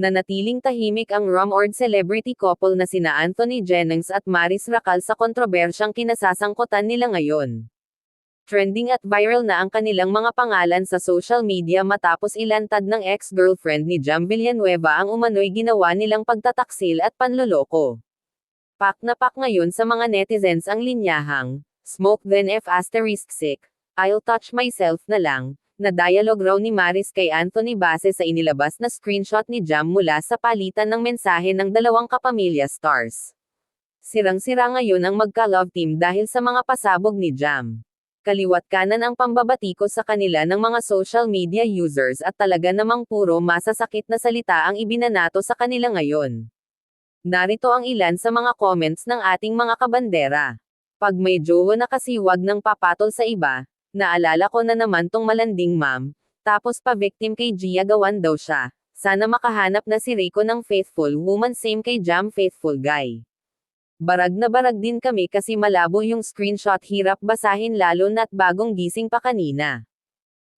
Nanatiling tahimik ang rumored celebrity couple na sina Anthony Jennings at Maris Racal sa kontrobersyang kinasasangkutan nila ngayon. Trending at viral na ang kanilang mga pangalan sa social media matapos ilantad ng ex-girlfriend ni Jam Villanueva ang umano'y ginawa nilang pagtataksil at panloloko. Pak na pak ngayon sa mga netizens ang linyahang, Smoke then F asterisk sick, I'll touch myself na lang, na dialogue raw ni Maris kay Anthony base sa inilabas na screenshot ni Jam mula sa palitan ng mensahe ng dalawang kapamilya stars. Sirang-sira ngayon ang magka-love team dahil sa mga pasabog ni Jam. Kaliwat kanan ang pambabatiko sa kanila ng mga social media users at talaga namang puro masasakit na salita ang ibinanato sa kanila ngayon. Narito ang ilan sa mga comments ng ating mga kabandera. Pag may jowa na kasi wag nang papatol sa iba, Naalala ko na naman tong malanding ma'am, tapos pa victim kay Gia gawan daw siya. Sana makahanap na si Rico ng faithful woman same kay Jam faithful guy. Barag na barag din kami kasi malabo yung screenshot hirap basahin lalo na't bagong gising pa kanina.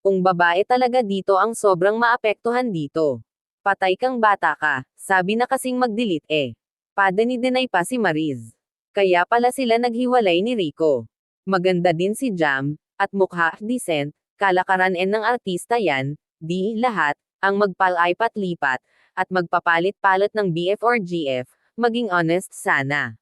Kung babae talaga dito ang sobrang maapektuhan dito. Patay kang bata ka, sabi na kasing mag-delete eh. Padani-denay pa si Mariz. Kaya pala sila naghiwalay ni Rico. Maganda din si Jam, at mukha, decent, kalakaran en ng artista yan, di lahat, ang magpalaipat-lipat, at magpapalit-palit ng BF or GF, maging honest sana.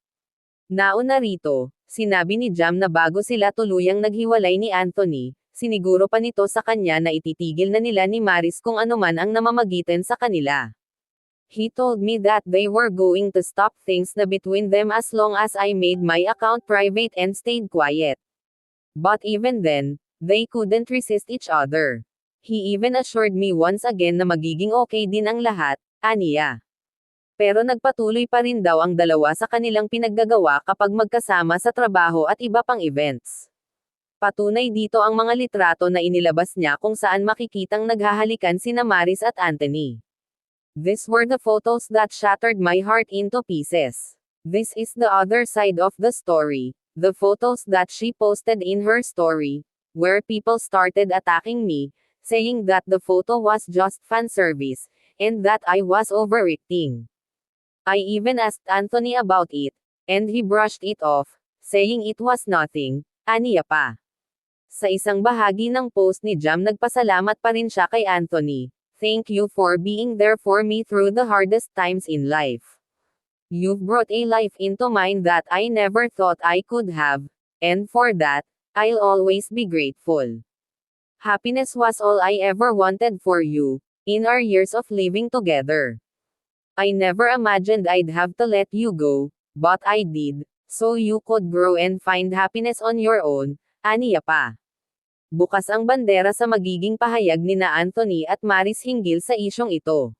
Nauna rito, sinabi ni Jam na bago sila tuluyang naghiwalay ni Anthony, siniguro pa nito sa kanya na ititigil na nila ni Maris kung anuman ang namamagitan sa kanila. He told me that they were going to stop things na between them as long as I made my account private and stayed quiet. But even then, they couldn't resist each other. He even assured me once again na magiging okay din ang lahat, aniya. Pero nagpatuloy pa rin daw ang dalawa sa kanilang pinaggagawa kapag magkasama sa trabaho at iba pang events. Patunay dito ang mga litrato na inilabas niya kung saan makikitang naghahalikan sina Maris at Anthony. These were the photos that shattered my heart into pieces. This is the other side of the story, The photos that she posted in her story, where people started attacking me, saying that the photo was just fan service, and that I was overreacting. I even asked Anthony about it, and he brushed it off, saying it was nothing, aniya pa. Sa isang bahagi ng post ni Jam nagpasalamat pa rin siya kay Anthony, thank you for being there for me through the hardest times in life. You've brought a life into mine that I never thought I could have, and for that, I'll always be grateful. Happiness was all I ever wanted for you, in our years of living together. I never imagined I'd have to let you go, but I did, so you could grow and find happiness on your own, aniya pa. Bukas ang bandera sa magiging pahayag ni na Anthony at Maris hinggil sa isyong ito.